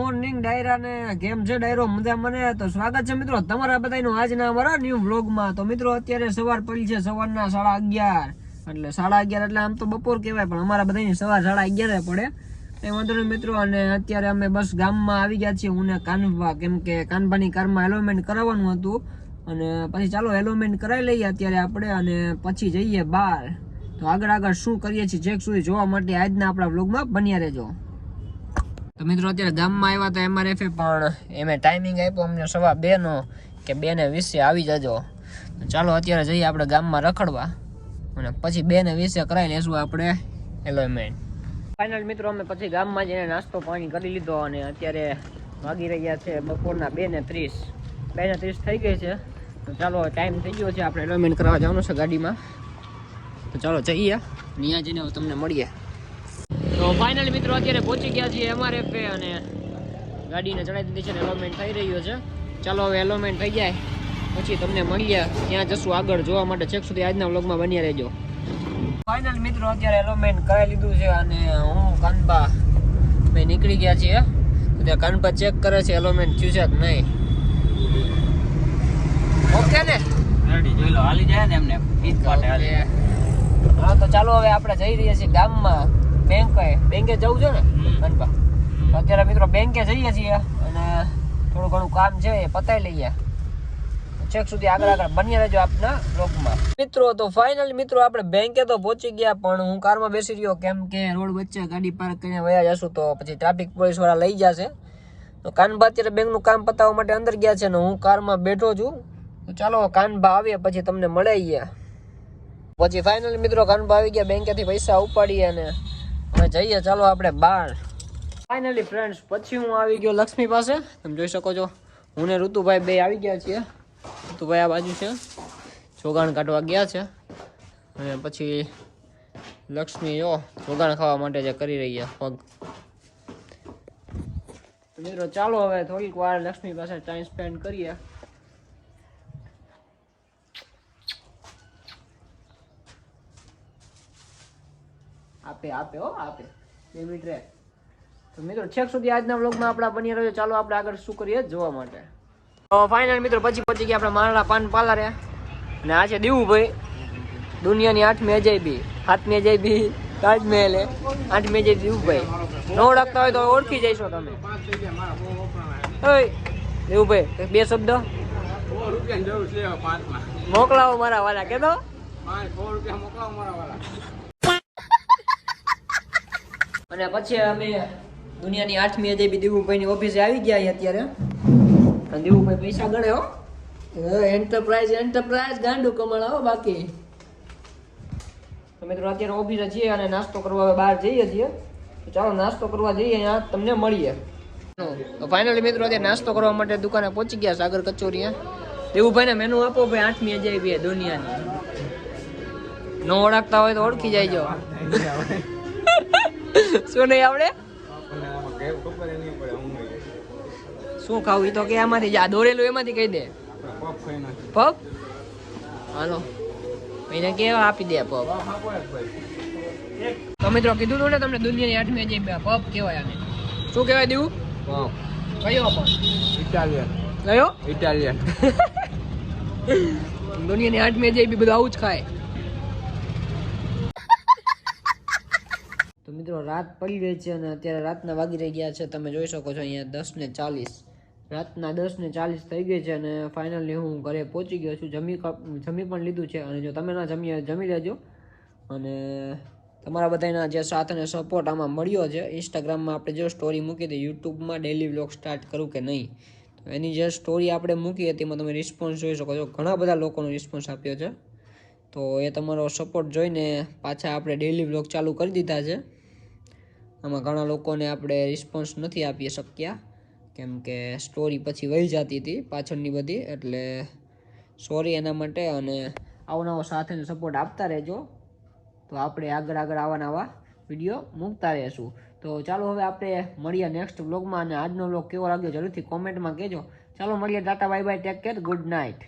Morning ડાયરા ને કેમ છે ડાયરો? મજા મને તો સ્વાગત છે મિત્રો તમારા બધાનું આજના અમારા ન્યૂ વ્લોગમાં તો મિત્રો, અત્યારે સવાર પડી છે સવારના સાડા અગિયાર. એટલે સાડા અગિયાર એટલે આમ તો બપોર કહેવાય, પણ અમારા બધાની સવાર સાડા અગિયારે પડે. એ વાંધો નહીં મિત્રો, અને અત્યારે અમે બસ ગામમાં આવી ગયા છીએ. હું ને કાનભા, કેમ કે કાનભાની કારમાં એલોમેન્ટ કરાવવાનું હતું. અને પછી ચાલો એલોમેન્ટ કરાવી લઈએ અત્યારે આપણે, અને પછી જઈએ બહાર. તો આગળ આગળ શું કરીએ છીએ ચેક સુધી જોવા માટે આજના આપણા વ્લોગમાં બન્યા રહેજો. તો મિત્રો, અત્યારે ગામમાં આવ્યા હતા એમઆરએફે પણ એમે ટાઈમિંગ આપ્યો, અમને સવા બેનો કે બેને વિશે આવી જજો. તો ચાલો અત્યારે જઈએ આપણે ગામમાં રખડવા અને પછી બેને વિશે કરાવી લેશું આપણે. એલોમેન્ટ ફાઇનલ મિત્રો, અમે પછી ગામમાં જઈને નાસ્તો પાણી કરી લીધો અને અત્યારે વાગી રહ્યા છે બપોરના બે ને ત્રીસ. બે ને ત્રીસ થઈ ગઈ છે. તો ચાલો ટાઈમ થઈ ગયો છે. આપણે એલોમેન્ટ કરવા જવાનું છે ગાડીમાં. તો ચાલો જઈએ. ત્યાં જઈને તમને મળીએ. તો ફાઇનલી મિત્રો અત્યારે પહોંચી ગયા છીએ એમઆરએફ અને ગાડીને ચડાવી દીધી છે એલોમેન્ટ થઈ રહ્યો છે. ચાલો હવે એલોમેન્ટ થઈ જાય. પછી તમને મળીએ. ત્યાં જશું આગળ જોવા માટે. છેક સુધી આજના વ્લોગમાં બન્યા રહેજો. ફાઇનલ મિત્રો અત્યારે એલોમેન્ટ કરાવી લીધું છે અને હું કાનબા ભાઈ નીકળી ગયા છીએ. ત્યાં કાનબા ચેક કરે છે એલોમેન્ટ થયું છે કે નહીં. ઓકે ને? રેડી જોઈ લો હાલી જાય ને એમને. હા તો ચાલો હવે આપણે જઈ રહ્યા છીએ ગામમાં. બેંકે બેંકે જવું છે ને? કાનબા અત્યારે મિત્રો બેંકે જઈએ છીએ અને થોડું ઘણું કામ છે એ પતાવી લઈએ. છેક સુધી આગળ આગળ બન્યા રહેજો આપના બ્લોગમાં મિત્રો તો ફાઇનલ મિત્રો આપણે બેંકે તો પહોંચી ગયા પણ હું કારમાં બેસી રહ્યો કેમ કે રોડ વચ્ચે ગાડી પાર્ક કરીને વયા જશું તો પછી ટ્રાફિક પોલીસવાળા લઈ જશે તો કાનબા અત્યારે બેંકનું કામ પતાવવા માટે અંદર ગયા છે ને હું કારમાં બેઠો છું. તો ચાલો કાનબા આવીએ પછી તમને મળીએ પછી ફાઇનલ મિત્રો કાનબા આવી ગયા બેંકેથી પૈસા ઉપાડીએ અને હવે જઈએ, ચાલો આપણે બહાર ફાઇનલી ફ્રેન્ડ્સ પછી હું આવી ગયો લક્ષ્મી પાસે. તમે જોઈ શકો છો, હું ને ઋતુભાઈ બે આવી ગયા છીએ. ઋતુભાઈ આ બાજુ છે, ચોગાણ કાઢવા ગયા છે. અને પછી લક્ષ્મી જો ચોગાણ ખાવા માટે જે કરી રહ્યા પગ. ચાલો હવે થોડીક વાર લક્ષ્મી પાસે ટાઈમ સ્પેન્ડ કરીએ. આપે આપે, હો, આપે. બે મિનિટ રહે. તો મિત્રો, છેક સુધી આજના વ્લોગમાં આપણા બની રહ્યો ચાલો આપણે આગળ શું કરીએ જોવા માટે. તો ફાઇનલ મિત્રો, પછી પહોંચી ગયા આપણે મારા પાન પાર્લરે અને આ છે દેવુભાઈ. દુનિયાની આઠમી અજાયબી સાતમી અજાયબી તાજમહેલ. આઠમી અજાયબી દેવુભાઈ. ન ઓળખતા હોય તો ઓળખી જઈશો તમે. દેવુભાઈ બે શબ્દ? મોકલાવો મારા વાલા મારા તો અને પછી અમે દુનિયાની આઠમી અજય દેવુભાઈની ઓફિસે આવી ગયા અત્યારે. અને દેવુભાઈ પૈસા ગણે હો. એન્ટરપ્રાઇઝ એન્ટરપ્રાઇઝ ગાંડું કમાણા બાકી. તો મિત્રો અત્યારે ઓફિસે છીએ અને નાસ્તો કરવા બહાર જઈએ છીએ. તો ચાલો નાસ્તો કરવા જઈએ અહીંયા તમને મળીએ. ફાઇનલી મિત્રો અત્યારે નાસ્તો કરવા માટે દુકાને પહોંચી ગયા સાગર કચોરીએ દેવુભાઈને મેનુ આપો ભાઈ આઠમી અજાય ભાઈ દુનિયાની. ન ઓળખતા હોય તો ઓળખી જાય શું નહીં આવડે? શું ખાવું? એ તો કે આમાંથી આ દોરેલું એમાંથી કહી દે. પગ હાલો. એને કેવા આપી દે પગ તો મિત્રો કીધું તું ને તમને દુનિયાની આઠમી જે પગ કહેવાય આને. શું કહેવાય દેવું? કયો પગ ઇટાલિયન કયો? ઇટાલિયન દુનિયાની આઠમી જે બી બધું આવું જ ખાય. તો મિત્રો, રાત પડી રહી છે અને અત્યારે રાતના વાગી રહી ગયા છે. તમે જોઈ શકો છો અહીંયા દસ ને ચાલીસ. રાતના દસ ને ચાલીસ થઈ ગઈ છે અને ફાઇનલી હું ઘરે પહોંચી ગયો છું. જમી જમી પણ લીધું છે અને જો તમે ના જમી જમી લેજો. અને તમારા બધાના જે સાથ અને સપોર્ટ આમાં મળ્યો છે ઇન્સ્ટાગ્રામમાં આપણે જો સ્ટોરી મૂકી હતી યુટ્યુબમાં ડેલી વ્લોગ સ્ટાર્ટ કરું કે નહીં? એની જે સ્ટોરી આપણે મૂકી હતી, એમાં તમે રિસ્પોન્સ જોઈ શકો છો. ઘણા બધા લોકોનો રિસ્પોન્સ આપ્યો છે. તો એ તમારો સપોર્ટ જોઈને પાછા આપણે ડેલી વ્લોગ ચાલુ કરી દીધા છે. આમાં ઘણા લોકોને આપણે રિસ્પોન્સ નથી આપી શક્યા. કેમ કે સ્ટોરી પછી વહી જતી હતી પાછળની બધી, એટલે સોરી એના માટે અને આવો નવો સાથેનો સપોર્ટ આપતા રહેજો. તો આપણે આગળ આગળ આવા નવા વીડિયો મૂકતા રહેશું. તો ચાલો હવે આપણે મળીએ નેક્સ્ટ વ્લોગમાં અને આજનો બ્લોગ કેવો લાગ્યો જરૂરથી કોમેન્ટમાં કહેજો. ચાલો મળીએ, tata bye bye take care good night